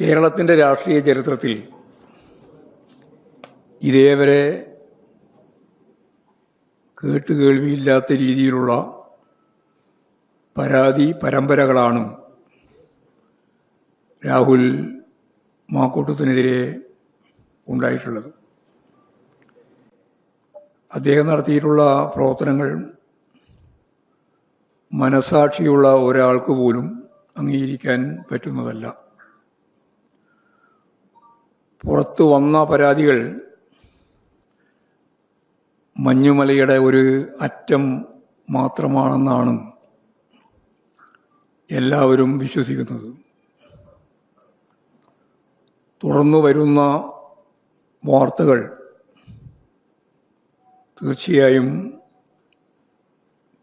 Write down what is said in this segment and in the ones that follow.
കേരളത്തിന്റെ രാഷ്ട്രീയ ചരിത്രത്തിൽ ഇതേവരെ കേട്ടുകേൾവിയില്ലാത്ത രീതിയിലുള്ള പരാതി പരമ്പരകളാണ് രാഹുൽ മാക്കൂട്ടത്തിനെതിരെ ഉണ്ടായിട്ടുള്ളത്. അദ്ദേഹം നടത്തിയിട്ടുള്ള പ്രവർത്തനങ്ങൾ മനസാക്ഷിയുള്ള ഒരാൾക്ക് പോലും അംഗീകരിക്കാൻ പറ്റുന്നതല്ല. പുറത്തു വന്ന പരാതികൾ മഞ്ഞുമലയുടെ ഒരു അറ്റം മാത്രമാണെന്നാണ് എല്ലാവരും വിശ്വസിക്കുന്നത്. തുടർന്നു വരുന്ന വാർത്തകൾ തീർച്ചയായും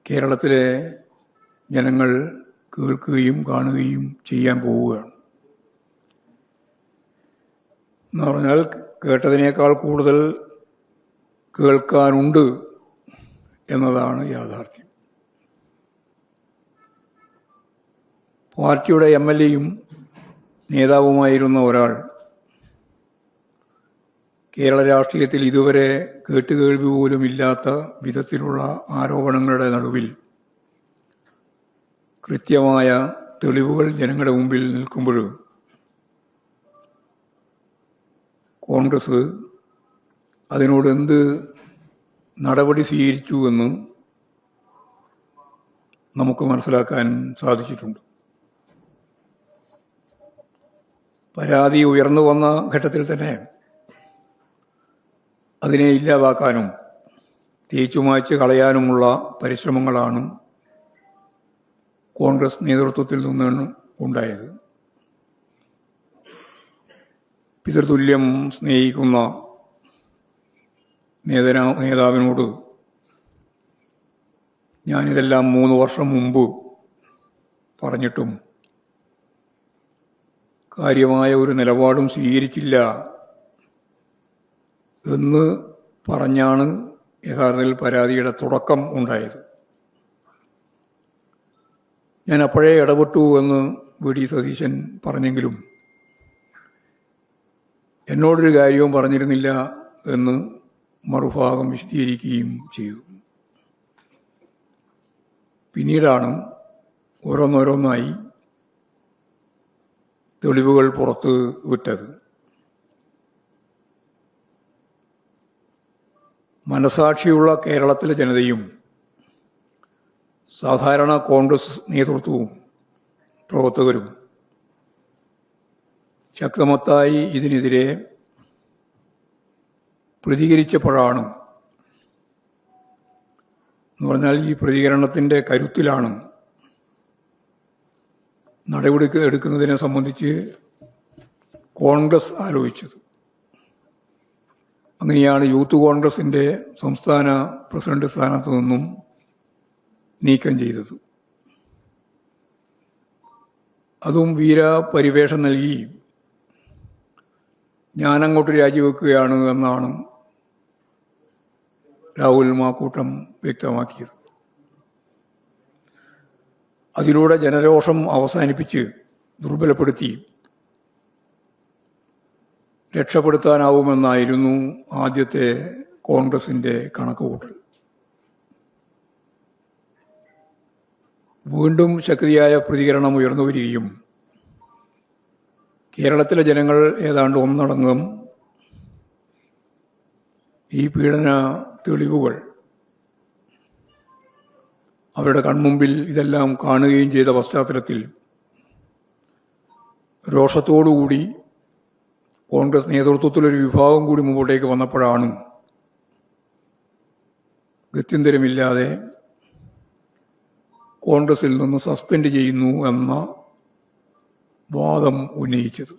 കേരളത്തിലെ ജനങ്ങൾ കേൾക്കുകയും കാണുകയും ചെയ്യാൻ പോവുകയാണ്. എന്ന് പറഞ്ഞാൽ കേട്ടതിനേക്കാൾ കൂടുതൽ കേൾക്കാനുണ്ട് എന്നതാണ് യാഥാർത്ഥ്യം. പാർട്ടിയുടെ എം എൽ എയും നേതാവുമായിരുന്ന ഒരാൾ കേരള രാഷ്ട്രീയത്തിൽ ഇതുവരെ കേട്ടുകേൾവി പോലും ഇല്ലാത്ത വിധത്തിലുള്ള ആരോപണങ്ങളുടെ നടുവിൽ കൃത്യമായ തെളിവുകൾ ജനങ്ങളുടെ മുമ്പിൽ നിൽക്കുമ്പോൾ കോൺഗ്രസ് അതിനോട് എന്ത് നടപടി സ്വീകരിച്ചു എന്ന് നമുക്ക് മനസ്സിലാക്കാൻ സാധിച്ചിട്ടുണ്ട്. പരാതി ഉയർന്നു വന്ന ഘട്ടത്തിൽ തന്നെ അതിനെ ഇല്ലാതാക്കാനും തേച്ചു മായ്ച്ച് കളയാനുമുള്ള പരിശ്രമങ്ങളാണ് കോൺഗ്രസ് നേതൃത്വത്തിൽ നിന്നാണ് ഉണ്ടായത് പിതൃതുല്യം സ്നേഹിക്കുന്ന നേതാ നേതാവിനോട് ഞാനിതെല്ലാം മൂന്ന് വർഷം മുമ്പ് പറഞ്ഞിട്ടും കാര്യമായ ഒരു നിലപാടും സ്വീകരിച്ചില്ല എന്ന് പറഞ്ഞാണ് യഥാർത്ഥത്തിൽ പരാതിയുടെ തുടക്കം ഉണ്ടായത്. ഞാൻ അപ്പോഴേ ഇടപെട്ടു എന്ന് വി ഡി സതീശൻ പറഞ്ഞെങ്കിലും എന്നോടൊരു കാര്യവും പറഞ്ഞിരുന്നില്ല എന്ന് മറുഭാഗം വിശദീകരിക്കുകയും ചെയ്തു. പിന്നീടാണ് ഓരോന്നോരോന്നായി തെളിവുകൾ പുറത്ത് വിട്ടത്. മനസാക്ഷിയുള്ള കേരളത്തിലെ ജനതയും സാധാരണ കോൺഗ്രസ് നേതൃത്വവും പ്രവർത്തകരും ശക്തമത്തായി ഇതിനെതിരെ പ്രതികരിച്ചപ്പോഴാണ് എന്ന് പറഞ്ഞാൽ ഈ പ്രതികരണത്തിന്റെ കരുത്തിലാണ് നടപടി എടുക്കുന്നതിനെ സംബന്ധിച്ച് കോൺഗ്രസ് ആലോചിച്ചത്. അങ്ങനെയാണ് യൂത്ത് കോൺഗ്രസിന്റെ സംസ്ഥാന പ്രസിഡന്റ് സ്ഥാനത്ത് നിന്നും നീക്കം ചെയ്തത്. അതും വീരപരിവേഷം നൽകി. ഞാനങ്ങോട്ട് രാജിവെക്കുകയാണ് എന്നാണ് രാഹുൽ മാക്കൂട്ടം വ്യക്തമാക്കിയത്. അതിലൂടെ ജനരോഷം അവസാനിപ്പിച്ച് ദുർബലപ്പെടുത്തി രക്ഷപ്പെടുത്താനാവുമെന്നായിരുന്നു ആദ്യത്തെ കോൺഗ്രസിന്റെ കണക്കുകൂട്ടൽ. വീണ്ടും ശക്തിയായ പ്രതികരണം ഉയർന്നു വരികയും കേരളത്തിലെ ജനങ്ങൾ ഏതാണ്ട് ഒന്നടങ്കം ഈ പീഡന തെളിവുകൾ അവരുടെ കൺമുമ്പിൽ ഇതെല്ലാം കാണുകയും ചെയ്ത പശ്ചാത്തലത്തിൽ രോഷത്തോടുകൂടി കോൺഗ്രസ് നേതൃത്വത്തിലൊരു വിഭാഗം കൂടി മുമ്പോട്ടേക്ക് വന്നപ്പോഴാണ് ഗത്യന്തരമില്ലാതെ കോൺഗ്രസിൽ നിന്ന് സസ്പെൻഡ് ചെയ്യുന്നു എന്ന വാദം ഉന്നയിച്ചത്.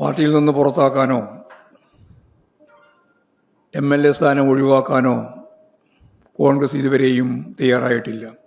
പാർട്ടിയിൽ നിന്ന് പുറത്താക്കാനോ എം എൽ എ സ്ഥാനം ഒഴിവാക്കാനോ കോൺഗ്രസ് ഇതുവരെയും തയ്യാറായിട്ടില്ല.